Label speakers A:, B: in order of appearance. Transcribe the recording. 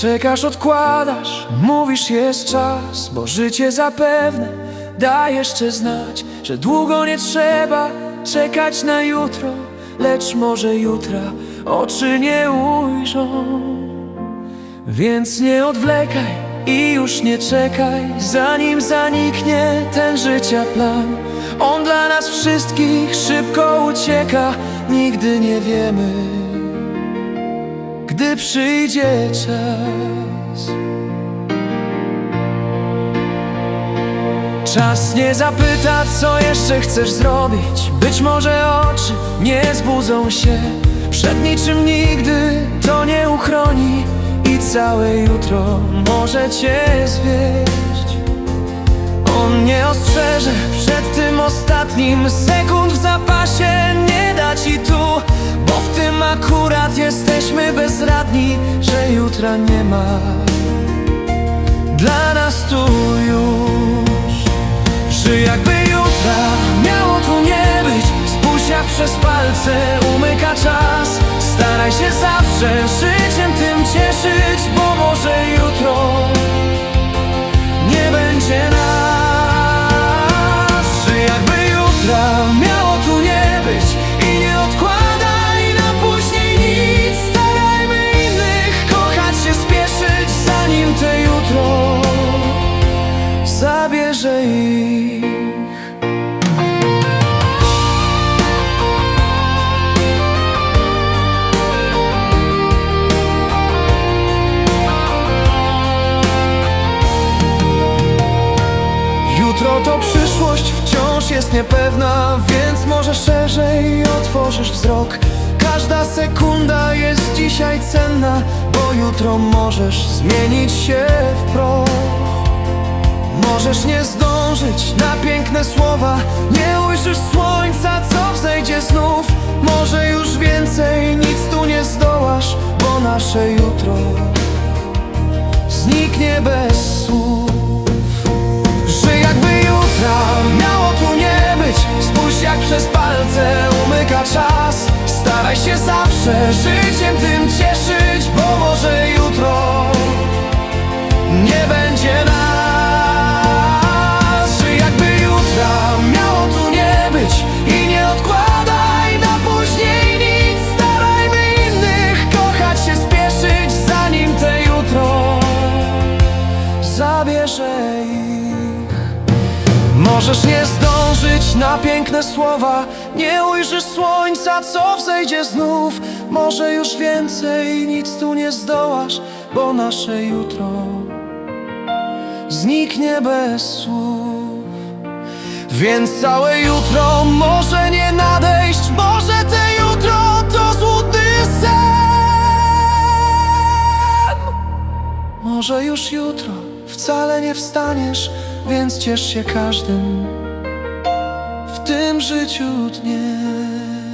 A: Czekasz, odkładasz, mówisz jest czas Bo życie zapewne da jeszcze znać Że długo nie trzeba czekać na jutro Lecz może jutra oczy nie ujrzą. Więc nie odwlekaj i już nie czekaj Zanim zaniknie ten życia plan. On dla nas wszystkich szybko ucieka Nigdy nie wiemy gdy przyjdzie czas. Czas nie zapyta, co jeszcze chcesz zrobić. Być może oczy nie zbudzą się przed niczym nigdy, to nie uchroni i całe jutro może cię zwieść. On nie ostrzeże przed tym ostatnim sekund w jutra nie ma. Dla nas tu już Żyj jakby jutra. Miało tu nie być Spójrz jak przez palce jest niepewna Więc może szerzej otworzysz wzrok. Każda sekunda jest dzisiaj cenna Bo jutro możesz zmienić się w proch Możesz nie zdążyć na piękne słowa Nie ujrzysz słońca, co wzejdzie znów. Może już więcej nic tu nie zdołasz Bo nasze jutro zniknie bez Możesz nie zdążyć na piękne słowa. Nie ujrzysz słońca, co wzejdzie znów. Może już więcej nic tu nie zdołasz Bo nasze jutro zniknie bez słów. Więc całe jutro może nie nadejść Może te jutro to złudny sen. Może już jutro wcale nie wstaniesz, więc ciesz się każdym w tym życiu dniem.